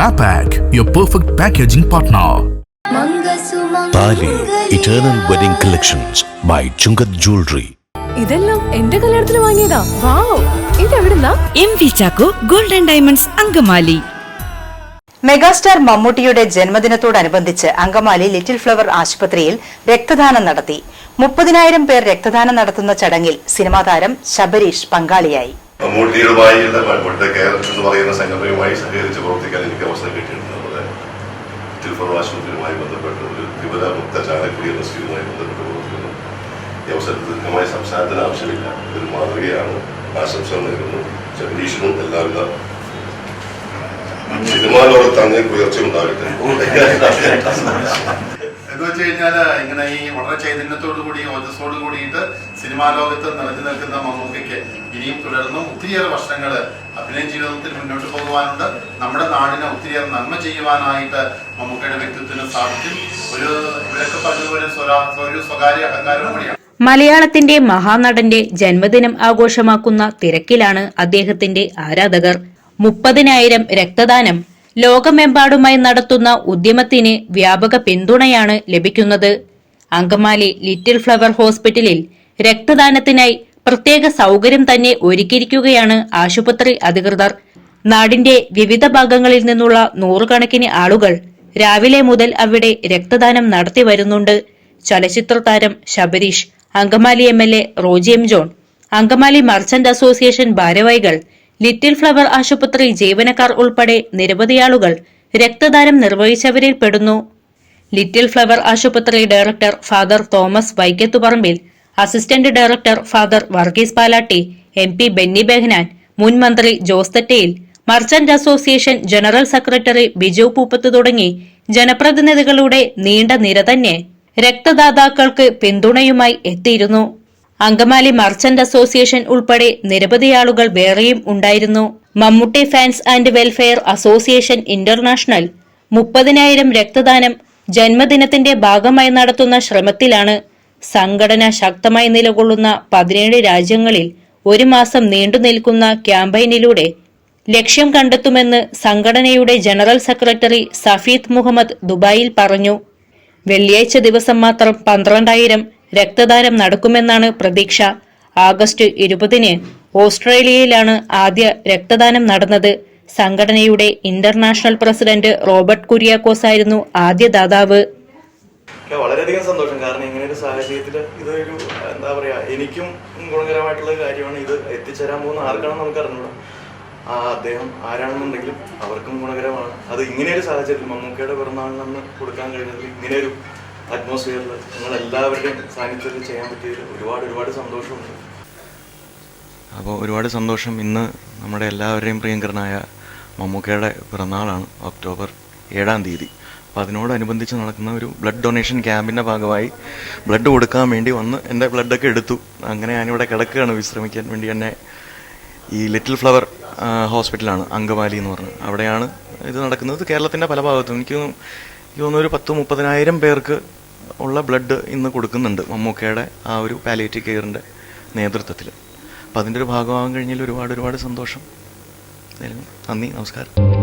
Mapac, your perfect packaging partner. Thali eternal wedding collections by Chungath jewellery ഇതെല്ലാം എന്റെ കല്യാണത്തിന് വാങ്ങിയതാ. Wow. ഇതെവിടുന്നാ M V Chacko golden diamonds Angamaly. Megastar മമ്മൂട്ടിയുടെ ജന്മദിനത്തോടനുബന്ധിച്ച് Angamaly little flower ആശുപത്രിയിൽ രക്തദാനം നടത്തി. മുപ്പതിനായിരം പേർ രക്തദാനം നടത്തുന്ന ചടങ്ങിൽ സിനിമാ താരം ശബരീഷ് പങ്കാളിയായി. മമ്മൂട്ടിയുമായി ഇവിടുത്തെ കേരളത്തിൽ എന്ന് പറയുന്ന സംഘടനയുമായി സഹകരിച്ച് പ്രവർത്തിക്കാൻ എനിക്ക് അവസരം കിട്ടിയിട്ടുണ്ട്. നമ്മുടെ ആശുപത്രിയുമായി ബന്ധപ്പെട്ട് ഒരു ത്രിപുര മുക്ത ചാലക്കുടി എന്ന സ്കീമുമായി ബന്ധപ്പെട്ട് പ്രവർത്തിക്കുന്നു. ഈ അവസരത്തിൽ ദീർഘമായ സംസാരത്തിന് ആവശ്യമില്ല. ഇതൊരു മാതൃകയാണ്. ആശംസകൾ നേരുന്നു. ജഗദീഷിനും എല്ലാവിധ സിനിമാ ലോകത്ത് അങ്ങനെ ഉയർച്ച ഉണ്ടാകട്ടെ എന്ന് വെച്ച് കഴിഞ്ഞാൽ ഇങ്ങനെ ഈ വളരെ ചൈതന്യത്തോടു കൂടി ഓജസ്സോട് കൂടിയിട്ട് സിനിമാ ലോകത്ത് നിറഞ്ഞു നിൽക്കുന്ന മമ്മൂക്കയ്ക്ക് ഇനിയും തുടർന്നും ഒത്തിരിയേറെ വർഷങ്ങൾ അഭിനയ ജീവിതത്തിൽ മുന്നോട്ട് പോകുവാനുണ്ട്. നമ്മുടെ നാടിനെ ഒത്തിരിയേറെ നന്മ ചെയ്യുവാനായിട്ട് മമ്മൂക്കയുടെ വ്യക്തിത്വത്തിന് സാധിക്കും. ഒരു ഇവരൊക്കെ പറഞ്ഞതുപോലെ ഒരു സ്വകാര്യ അഹങ്കാരവും കൂടിയാണ്. മലയാളത്തിന്റെ മഹാനടന്റെ ജന്മദിനം ആഘോഷമാക്കുന്ന തിരക്കിലാണ് അദ്ദേഹത്തിന്റെ ആരാധകർ. മുപ്പതിനായിരം രക്തദാനം ലോകമെമ്പാടുമായി നടത്തുന്ന ഉദ്യമത്തിന് വ്യാപക പിന്തുണയാണ് ലഭിക്കുന്നത്. അങ്കമാലി ലിറ്റിൽ ഫ്ലവർ ഹോസ്പിറ്റലിൽ രക്തദാനത്തിനായി പ്രത്യേക സൗകര്യം തന്നെ ഒരുക്കിയിരിക്കുകയാണ് ആശുപത്രി അധികൃതർ. നാടിന്റെ വിവിധ ഭാഗങ്ങളിൽ നിന്നുള്ള നൂറുകണക്കിന് ആളുകൾ രാവിലെ മുതൽ അവിടെ രക്തദാനം നടത്തി വരുന്നുണ്ട്. ചലച്ചിത്ര താരം Shabareesh Angamaly M L A Roji M John Angamaly merchant association ഭാരവാഹികൾ ലിറ്റിൽ ഫ്ലവർ ആശുപത്രി ജീവനക്കാർ ഉൾപ്പെടെ നിരവധി ആളുകൾ രക്തദാനം നിർവഹിച്ചവരിൽ പെടുന്നു. ലിറ്റിൽ ഫ്ലവർ ആശുപത്രി director father Thomas Vaikathuparambil assistant director father Varghese Palatty M P Benny Behanan മുൻ മന്ത്രി Jose Thettayil merchant association general secretary Biju Pooppath തുടങ്ങി ജനപ്രതിനിധികളുടെ നീണ്ട നിര തന്നെ രക്തദാതാക്കൾക്ക് പിന്തുണയുമായി എത്തിയിരുന്നു. അങ്കമാലി മർച്ചന്റ് അസോസിയേഷൻ ഉൾപ്പെടെ നിരവധി ആളുകൾ വേറെയും ഉണ്ടായിരുന്നു. Mammootty fans and welfare association international മുപ്പതിനായിരം രക്തദാനം ജന്മദിനത്തിന്റെ ഭാഗമായി നടത്തുന്ന ശ്രമത്തിലാണ് സംഘടന ശക്തമായി നിലകൊള്ളുന്ന പതിനേഴ് രാജ്യങ്ങളിൽ ഒരു മാസം നീണ്ടുനിൽക്കുന്ന ക്യാമ്പയിനിലൂടെ ലക്ഷ്യം കണ്ടെത്തുമെന്ന് സംഘടനയുടെ ജനറൽ സെക്രട്ടറി സഫീദ് മുഹമ്മദ് ദുബായിൽ പറഞ്ഞു. വെള്ളിയാഴ്ച ദിവസം മാത്രം പന്ത്രണ്ടായിരം രക്തദാനം നടക്കുമെന്നാണ് പ്രതീക്ഷ. ആഗസ്റ്റ് ഇരുപതിന് ഓസ്ട്രേലിയയിലാണ് ആദ്യ രക്തദാനം നടന്നത്. സംഘടനയുടെ ഇന്റർനാഷണൽ പ്രസിഡന്റ് റോബർട്ട് കുര്യാക്കോസ് ആയിരുന്നു ആദ്യ ദാതാവ്. വളരെയധികം സന്തോഷം. കാരണം ഇങ്ങനെ ഒരു സാഹചര്യത്തിൽ ഇതൊരു എന്താ പറയാ എനിക്കും ഗുണകരമായിട്ടുള്ള കാര്യമാണ് ഇത് എത്തിച്ചേരാൻ പോകുന്ന ആർക്കാണെന്ന് നമുക്ക് അറിഞ്ഞൂടാ ആ അദ്ദേഹം ആരാണെന്നുണ്ടെങ്കിലും അവർക്കും ഗുണകരമാണ്. അത് ഇങ്ങനെ ഒരു സാഹചര്യത്തിൽ മമ്മൂക്കയുടെ നമ്മൾ കൊടുക്കാൻ കഴിഞ്ഞതിൽ ഇങ്ങനെ ഒരു അറ്റ്മോസ്ഫിയറിൽ നിങ്ങളെല്ലാവരുടെയും സാന്നിധ്യത്തിൽ ചെയ്യാൻ പറ്റിയതിൽ ഒരുപാട് ഒരുപാട് സന്തോഷമുണ്ട്. അപ്പോൾ ഒരുപാട് സന്തോഷം ഇന്ന് നമ്മുടെ എല്ലാവരുടെയും പ്രിയങ്കരനായ മമ്മൂക്കയുടെ പിറന്നാളാണ് ഒക്ടോബർ ഏഴാം തീയതി. അപ്പോൾ അതിനോടനുബന്ധിച്ച് നടക്കുന്ന ഒരു ബ്ലഡ് ഡൊണേഷൻ ക്യാമ്പിന്റെ ഭാഗമായി ബ്ലഡ് കൊടുക്കാൻ വേണ്ടി വന്ന് എന്റെ ബ്ലഡൊക്കെ എടുത്തു. അങ്ങനെ ഞാനിവിടെ കിടക്കുകയാണ്. വിശ്രമിക്കാൻ വേണ്ടി എന്നെ ഈ ലിറ്റിൽ ഫ്ലവർ ഹോസ്പിറ്റലാണ് അങ്കമാലി എന്ന് പറഞ്ഞ്. അവിടെയാണ് ഇത് നടക്കുന്നത്. കേരളത്തിന്റെ പല ഭാഗത്തും. എനിക്ക് തോന്നുന്നു ഒരു പത്ത് മുപ്പതിനായിരം പേർക്ക് ഉള്ള ബ്ലഡ് ഇന്ന് കൊടുക്കുന്നുണ്ട് മമ്മൂക്കയുടെ ആ ഒരു പാലിയേറ്റീവ് കെയറിന്റെ നേതൃത്വത്തിൽ. അപ്പം അതിന്റെ ഒരു ഭാഗമാകാൻ കഴിഞ്ഞതിൽ ഒരുപാട് ഒരുപാട് സന്തോഷം. നന്ദി നമസ്കാരം.